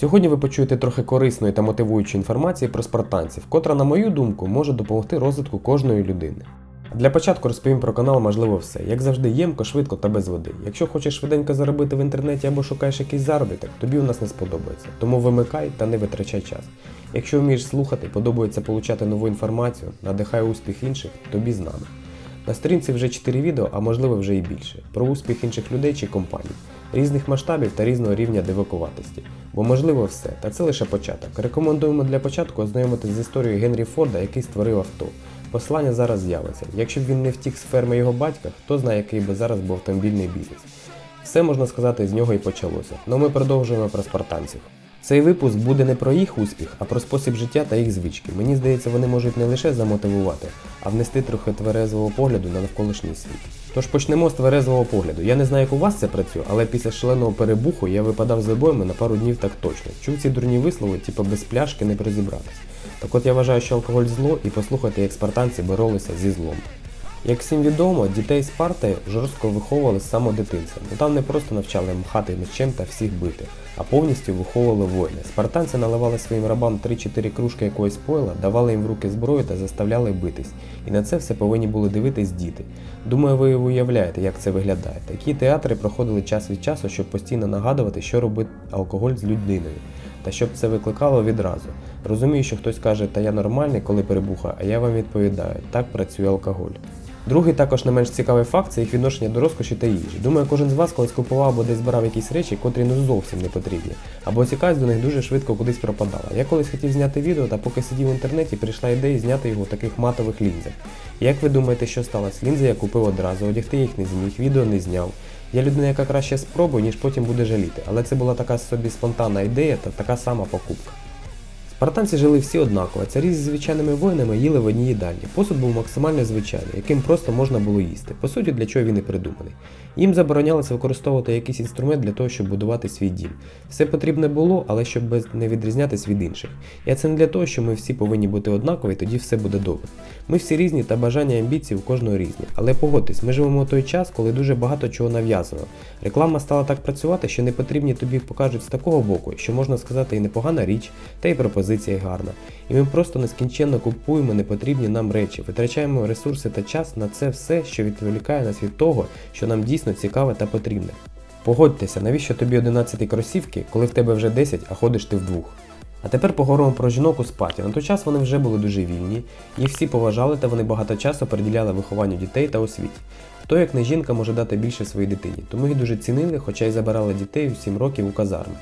Сьогодні ви почуєте трохи корисної та мотивуючої інформації про спартанців, котра, на мою думку, може допомогти розвитку кожної людини. Для початку розповім про канал можливо все, як завжди, ємко, швидко та без води. Якщо хочеш швиденько заробити в інтернеті або шукаєш якийсь заробіток, тобі у нас не сподобається. Тому вимикай та не витрачай час. Якщо вмієш слухати, подобається получати нову інформацію, надихай успіх інших, тобі з нами. На сторінці вже 4 відео, а можливо вже і більше, про успіх інших людей чи компаній, різних масштабів та різного рівня дивакуватості. Бо можливо все, та це лише початок. Рекомендуємо для початку ознайомитись з історією Генрі Форда, який створив авто. Послання зараз з'явиться. Якщо б він не втік з ферми його батька, хто знає, який би зараз був автомобільний бізнес. Все можна сказати з нього і почалося. Но ми продовжуємо про спартанців. Цей випуск буде не про їх успіх, а про спосіб життя та їх звички. Мені здається, вони можуть не лише замотивувати, а внести трохи тверезового погляду на навколишній світ. Тож почнемо з тверезового погляду. Я не знаю, як у вас це працює, але після шаленого перебуху я випадав з обойми на пару днів так точно. Чув ці дурні вислови, типу без пляшки не розібратись. Так от я вважаю, що алкоголь зло, і послухайте, як спартанці боролися зі злом. Як всім відомо, дітей Спарти жорстко виховували з самого бо там не просто навчали махати мечем та всіх бити, а повністю виховували воїни. Спартанці наливали своїм рабам 3-4 кружки якогось пойла, давали їм в руки зброю та заставляли битись. І на це все повинні були дивитись діти. Думаю, ви уявляєте, як це виглядає. Такі театри проходили час від часу, щоб постійно нагадувати, що робить алкоголь з людиною, та щоб це викликало відразу. Розумію, що хтось каже, та я нормальний, коли перебухаю, а я вам відповідаю, так працює алкоголь. Другий також не менш цікавий факт це їх відношення до розкоші та їжі. Думаю, кожен з вас колись купував або десь збирав якісь речі, котрі ну зовсім не потрібні, або цікавість до них дуже швидко кудись пропадала. Я колись хотів зняти відео, та поки сидів в інтернеті, прийшла ідея зняти його в таких матових лінзах. Як ви думаєте, що сталося? Лінзи я купив одразу, одягти їх не зміг, відео не зняв. Я людина, яка краще спробує, ніж потім буде жаліти, але це була така собі спонтанна ідея та така сама покупка. Спартанці жили всі однаково, царі зі звичайними воїнами їли в одній їдальні. Посуд був максимально звичайний, яким просто можна було їсти. По суті, для чого він і придуманий. Їм заборонялося використовувати якийсь інструмент для того, щоб будувати свій дім. Все потрібне було, але щоб не відрізнятись від інших. І це не для того, що ми всі повинні бути однакові, тоді все буде добре. Ми всі різні та бажання і амбіції у кожного різні. Але погодьтесь, ми живемо в той час, коли дуже багато чого нав'язано. Реклама стала так працювати, що не потрібні тобі покажуть з такого боку, що можна сказати і непогана річ, та й пропозиція гарна. І ми просто нескінченно купуємо непотрібні нам речі, витрачаємо ресурси та час на це все, що відволікає нас від того, що нам дійсно цікаве та потрібне. Погодьтеся, навіщо тобі 11 кросівки, коли в тебе вже 10, а ходиш ти вдвох. А тепер поговоримо про жінок у спаті. На той час вони вже були дуже вільні, їх всі поважали та вони багато часу приділяли вихованню дітей та освіті. Хто як не жінка може дати більше своїй дитині, тому їх дуже цінили, хоча й забирали дітей у 7 років у казарми.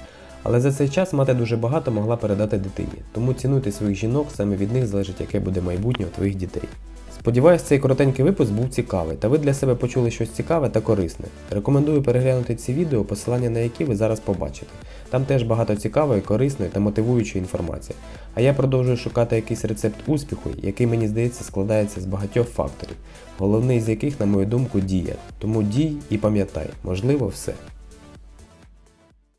Але за цей час мати дуже багато могла передати дитині, тому цінуйте своїх жінок, саме від них залежить, яке буде майбутнє у твоїх дітей. Сподіваюсь, цей коротенький випуск був цікавий, та ви для себе почули щось цікаве та корисне. Рекомендую переглянути ці відео, посилання на які ви зараз побачите. Там теж багато цікавої, корисної та мотивуючої інформації. А я продовжую шукати якийсь рецепт успіху, який мені здається складається з багатьох факторів, головний з яких, на мою думку, дія. Тому дій і пам'ятай, можливо, все.